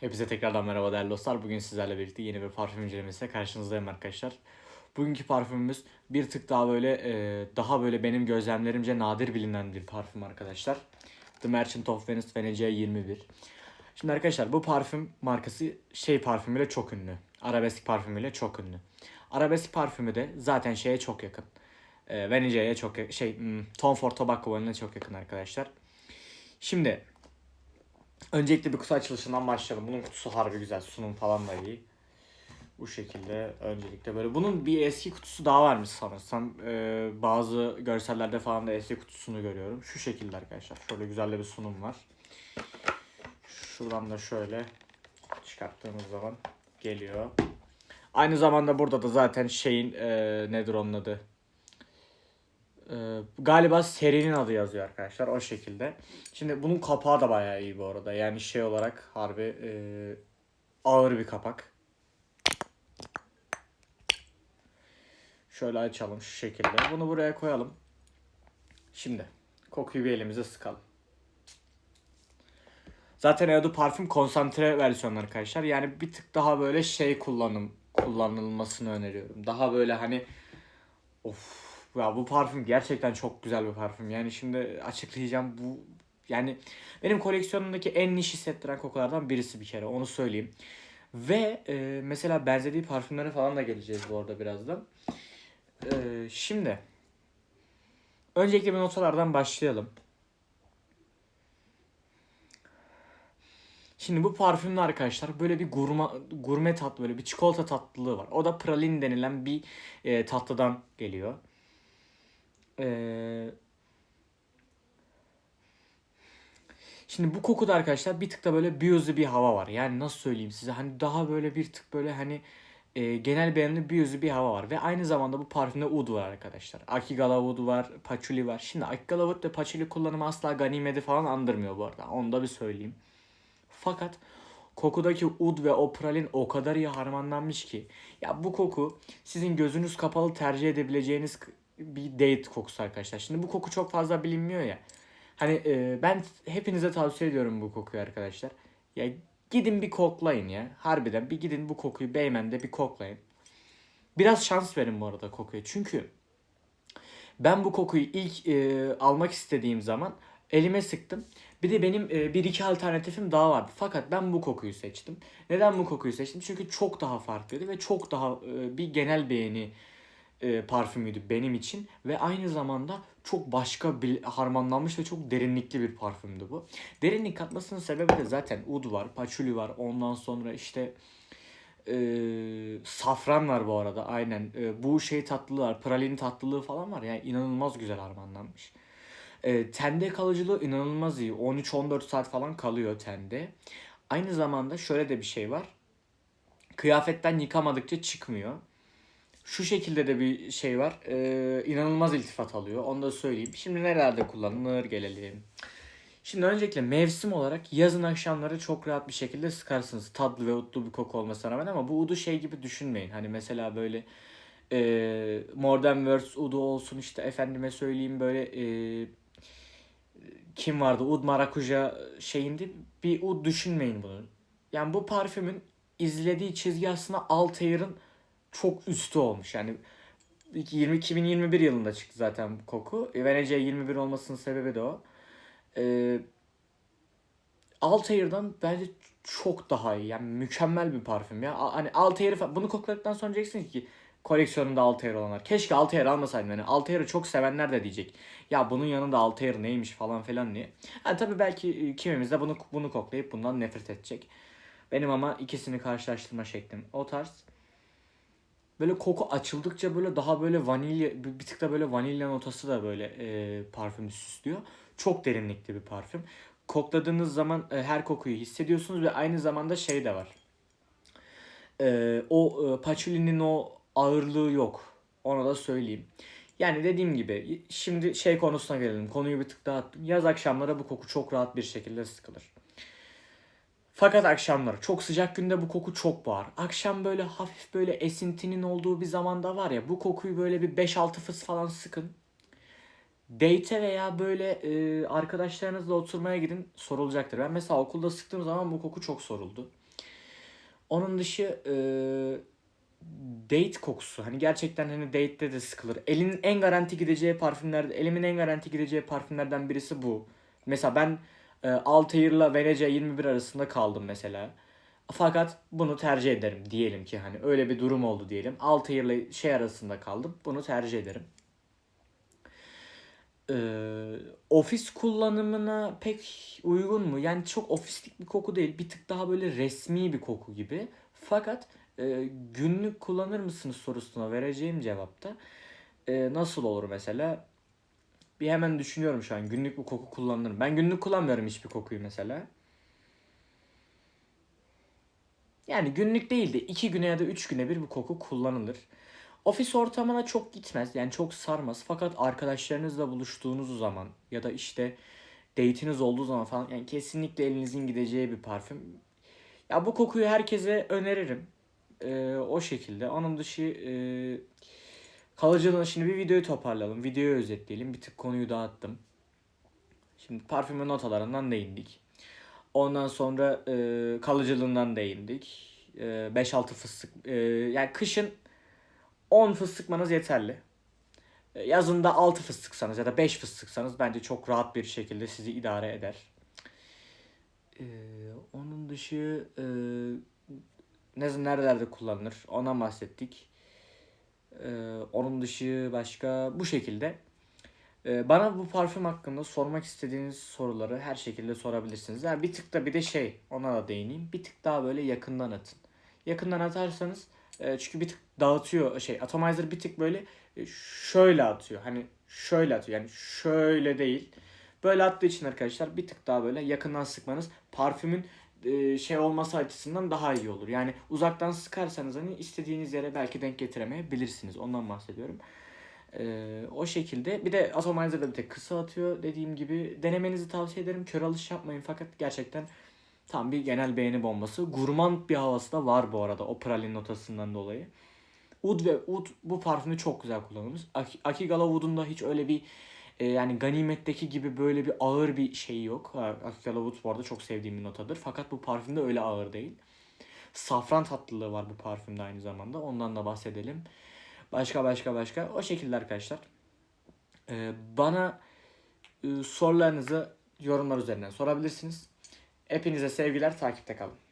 Hepinize tekrardan merhaba değerli dostlar. Bugün sizlerle birlikte yeni bir parfüm incelemesiyle karşınızdayım arkadaşlar. Bugünkü parfümümüz bir tık daha böyle e, daha böyle benim gözlemlerimce nadir bilinen bir parfüm arkadaşlar. The Merchant of Venice Venecia 21. Şimdi arkadaşlar bu parfüm markası şey parfümüyle çok ünlü. Arabesk parfümüyle çok ünlü. Arabesk parfümü de zaten şeye çok yakın. E, Venecia'ya çok yakın. Şey hmm, Tom Ford Tobacco Vanille'e çok yakın arkadaşlar. Şimdi Öncelikle bir kutu açılışından başlayalım. Bunun kutusu harbi güzel. Sunum falan da iyi. Bu şekilde öncelikle böyle. Bunun bir eski kutusu daha varmış sanırsam. Ee, bazı görsellerde falan da eski kutusunu görüyorum. Şu şekilde arkadaşlar. Şöyle güzel de bir sunum var. Şuradan da şöyle çıkarttığımız zaman geliyor. Aynı zamanda burada da zaten şeyin e, nedir onun adı? Ee, galiba serinin adı yazıyor arkadaşlar o şekilde. Şimdi bunun kapağı da bayağı iyi bu arada. Yani şey olarak harbi e, ağır bir kapak. Şöyle açalım şu şekilde. Bunu buraya koyalım. Şimdi kokuyu bir elimize sıkalım. Zaten Eau Parfüm konsantre versiyonu arkadaşlar. Yani bir tık daha böyle şey kullanım kullanılmasını öneriyorum. Daha böyle hani of ya bu parfüm gerçekten çok güzel bir parfüm. Yani şimdi açıklayacağım bu yani benim koleksiyonumdaki en niş hissettiren kokulardan birisi bir kere onu söyleyeyim. Ve e, mesela benzediği parfümlere falan da geleceğiz bu arada birazdan. E, şimdi öncelikle bir notalardan başlayalım. Şimdi bu parfümde arkadaşlar böyle bir gurma, gurme tatlı böyle bir çikolata tatlılığı var. O da pralin denilen bir e, tatlıdan geliyor. Ee, şimdi bu kokuda arkadaşlar bir tık da böyle biyozlu bir hava var. Yani nasıl söyleyeyim size hani daha böyle bir tık böyle hani e, genel beğenili biyozlu bir hava var. Ve aynı zamanda bu parfümde oud var arkadaşlar. Akigala oud var, patchouli var. Şimdi Akigala oud ve patchouli kullanımı asla ganimedi falan andırmıyor bu arada. Onu da bir söyleyeyim. Fakat kokudaki ud ve o pralin o kadar iyi harmanlanmış ki. Ya bu koku sizin gözünüz kapalı tercih edebileceğiniz bir date kokusu arkadaşlar. Şimdi bu koku çok fazla bilinmiyor ya. Hani e, ben hepinize tavsiye ediyorum bu kokuyu arkadaşlar. Ya gidin bir koklayın ya. Harbiden bir gidin bu kokuyu Beymen'de bir koklayın. Biraz şans verin bu arada kokuya. Çünkü ben bu kokuyu ilk e, almak istediğim zaman elime sıktım. Bir de benim e, bir iki alternatifim daha vardı. Fakat ben bu kokuyu seçtim. Neden bu kokuyu seçtim? Çünkü çok daha farklıydı ve çok daha e, bir genel beğeni e, parfümüydü benim için ve aynı zamanda çok başka bir harmanlanmış ve çok derinlikli bir parfümdü bu. Derinlik katmasının sebebi de zaten ud var, patchouli var. Ondan sonra işte e, safran var bu arada aynen. E, bu şey tatlılığı var, pralin tatlılığı falan var. Yani inanılmaz güzel harmanlanmış. E, tende kalıcılığı inanılmaz iyi. 13-14 saat falan kalıyor tende. Aynı zamanda şöyle de bir şey var. Kıyafetten yıkamadıkça çıkmıyor. Şu şekilde de bir şey var. Ee, inanılmaz iltifat alıyor. Onu da söyleyeyim. Şimdi nerelerde kullanılır gelelim. Şimdi öncelikle mevsim olarak yazın akşamları çok rahat bir şekilde sıkarsınız. Tatlı ve utlu bir koku olmasına rağmen ama bu udu şey gibi düşünmeyin. Hani mesela böyle e, Modern Words udu olsun işte efendime söyleyeyim böyle e, kim vardı Ud Marakuja şeyinde bir ud düşünmeyin bunu. Yani bu parfümün izlediği çizgi aslında Altair'ın çok üstü olmuş. Yani 20, 2021 yılında çıktı zaten bu koku. E, Venecia 21 olmasının sebebi de o. Ee, Altair'dan bence çok daha iyi. Yani mükemmel bir parfüm ya. Hani Altair'i bunu kokladıktan sonra diyeceksin ki koleksiyonunda Altair olanlar. Keşke Altair almasaydım yani. Altair'i çok sevenler de diyecek. Ya bunun yanında Altair neymiş falan filan diye. Yani tabii belki kimimiz de bunu bunu koklayıp bundan nefret edecek. Benim ama ikisini karşılaştırma şeklim o tarz. Böyle koku açıldıkça böyle daha böyle vanilya bir tık da böyle vanilya notası da böyle e, parfümü süslüyor. Çok derinlikli bir parfüm. Kokladığınız zaman e, her kokuyu hissediyorsunuz ve aynı zamanda şey de var. E, o e, patchoulinin o ağırlığı yok. Ona da söyleyeyim. Yani dediğim gibi şimdi şey konusuna gelelim. Konuyu bir tık daha attım. Yaz akşamları bu koku çok rahat bir şekilde sıkılır. Fakat akşamları çok sıcak günde bu koku çok bağır. Akşam böyle hafif böyle esintinin olduğu bir zamanda var ya bu kokuyu böyle bir 5-6 fıs falan sıkın. Date'e veya böyle e, arkadaşlarınızla oturmaya gidin sorulacaktır. Ben mesela okulda sıktığım zaman bu koku çok soruldu. Onun dışı e, date kokusu. Hani gerçekten hani date'de de sıkılır. Elin en garanti gideceği parfümler, elimin en garanti gideceği parfümlerden birisi bu. Mesela ben e, Altair'la Venece 21 arasında kaldım mesela. Fakat bunu tercih ederim diyelim ki hani öyle bir durum oldu diyelim. Altair'la şey arasında kaldım. Bunu tercih ederim. Ee, ofis kullanımına pek uygun mu? Yani çok ofislik bir koku değil. Bir tık daha böyle resmi bir koku gibi. Fakat e, günlük kullanır mısınız sorusuna vereceğim cevapta e, nasıl olur mesela? Bir hemen düşünüyorum şu an. Günlük bu koku kullanırım. Ben günlük kullanmıyorum hiçbir kokuyu mesela. Yani günlük değil de iki güne ya da üç güne bir bu koku kullanılır. Ofis ortamına çok gitmez. Yani çok sarmaz. Fakat arkadaşlarınızla buluştuğunuz zaman ya da işte date'iniz olduğu zaman falan yani kesinlikle elinizin gideceği bir parfüm. Ya bu kokuyu herkese öneririm. Ee, o şekilde. Onun dışı e, kalıcılığını şimdi bir videoyu toparlayalım. Videoyu özetleyelim. Bir tık konuyu dağıttım. Şimdi parfümün notalarından değindik. Ondan sonra e, kalıcılığından değindik. E, 5-6 fıstık. E, yani kışın 10 fıstık sıkmanız yeterli. E, Yazında 6 fıstık sıksanız ya da 5 fıstık sıksanız bence çok rahat bir şekilde sizi idare eder. E, onun dışı e, ne nerelerde kullanılır ona bahsettik. E, onun dışı başka bu şekilde. E, bana bu parfüm hakkında sormak istediğiniz soruları her şekilde sorabilirsiniz. Yani bir tık da bir de şey ona da değineyim. Bir tık daha böyle yakından atın. Yakından atarsanız e, çünkü bir tık dağıtıyor şey atomizer bir tık böyle e, şöyle atıyor. Hani şöyle atıyor. Yani şöyle değil. Böyle attığı için arkadaşlar bir tık daha böyle yakından sıkmanız parfümün şey olması açısından daha iyi olur. Yani uzaktan sıkarsanız hani istediğiniz yere belki denk getiremeyebilirsiniz. Ondan bahsediyorum. E, o şekilde. Bir de atomizer da bir tek kısa atıyor. Dediğim gibi denemenizi tavsiye ederim. Kör alış yapmayın fakat gerçekten tam bir genel beğeni bombası. Gurmand bir havası da var bu arada o pralin notasından dolayı. Oud ve Oud bu parfümü çok güzel kullanılmış. Aki- Akigala Oud'un da hiç öyle bir e, yani Ganimet'teki gibi böyle bir ağır bir şeyi yok. Ha, Akigala Oud bu arada çok sevdiğim bir notadır. Fakat bu parfümde öyle ağır değil. Safran tatlılığı var bu parfümde aynı zamanda. Ondan da bahsedelim. Başka başka başka. O şekilde arkadaşlar. E, bana e, sorularınızı yorumlar üzerinden sorabilirsiniz. Hepinize sevgiler. Takipte kalın.